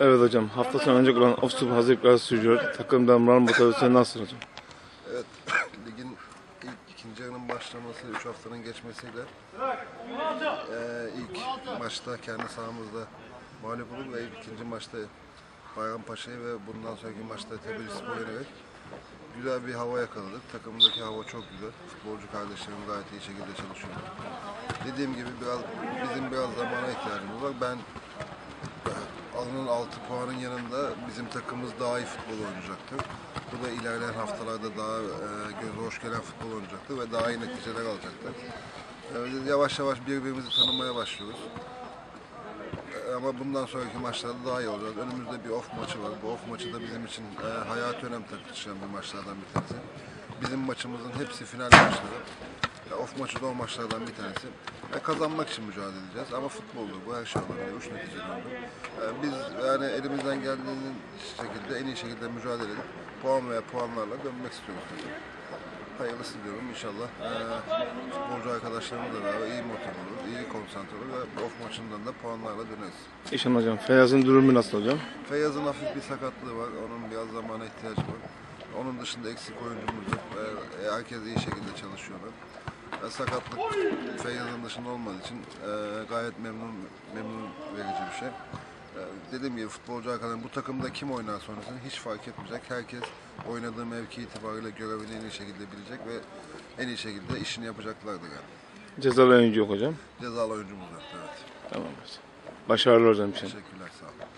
Evet hocam hafta sonu ancak olan Ofsup hazırlıkları sürüyor. Takımda moral motivasyonu nasıl hocam? Evet, ligin ilk ikinci yarının başlaması, 3 haftanın geçmesiyle eee, ilk maçta kendi sahamızda mağlup olup ve ilk ikinci maçta Bayrampaşa'yı ve bundan sonraki maçta Tebelispor'u yenerek güzel bir hava yakaladık. Takımdaki hava çok güzel. Futbolcu kardeşlerim gayet iyi şekilde çalışıyor. Dediğim gibi biraz bizim biraz zamana ihtiyacımız var. Ben alınan 6 puanın yanında bizim takımımız daha iyi futbol oynayacaktır. Bu da ilerleyen haftalarda daha e, göze hoş gelen futbol oynayacaktır ve daha iyi neticeler alacaktır. E, yavaş yavaş birbirimizi tanımaya başlıyoruz. E, ama bundan sonraki maçlarda daha iyi olacağız. Önümüzde bir off maçı var. Bu off maçı da bizim için e, hayati önem taşıyan bir maçlardan bir tanesi. Bizim maçımızın hepsi final maçları. Ya, off maçı da o maçlardan bir tanesi. E, kazanmak için mücadele edeceğiz ama futboldur bu her şey olabilir. Üç neticeli olur. E, biz yani elimizden geldiğinin şekilde en iyi şekilde mücadele edip puan veya puanlarla dönmek istiyoruz. Hayırlısı diyorum inşallah. E, futbolcu arkadaşlarımızla beraber iyi motive olur, iyi konsantre olur ve off maçından da puanlarla döneriz. İnşallah hocam. Feyyaz'ın durumu nasıl hocam? Feyyaz'ın hafif bir sakatlığı var. Onun biraz zamana ihtiyacı var. Onun dışında eksik oyuncumuz yok. Ee, herkes iyi şekilde çalışıyorlar. Sakatlık Feyyaz'ın dışında olmadığı için e, gayet memnun memnun verici bir şey. Ee, dediğim gibi futbolcu arkadaşlarım bu takımda kim oynar sonrasını hiç fark etmeyecek. Herkes oynadığı mevki itibariyle görevini en iyi şekilde bilecek ve en iyi şekilde işini yapacaklardır yani. Cezalı oyuncu yok hocam. Cezalı oyuncumuz yok. Evet. Tamam. Başarılı hocam için. Teşekkürler. Sağ olun.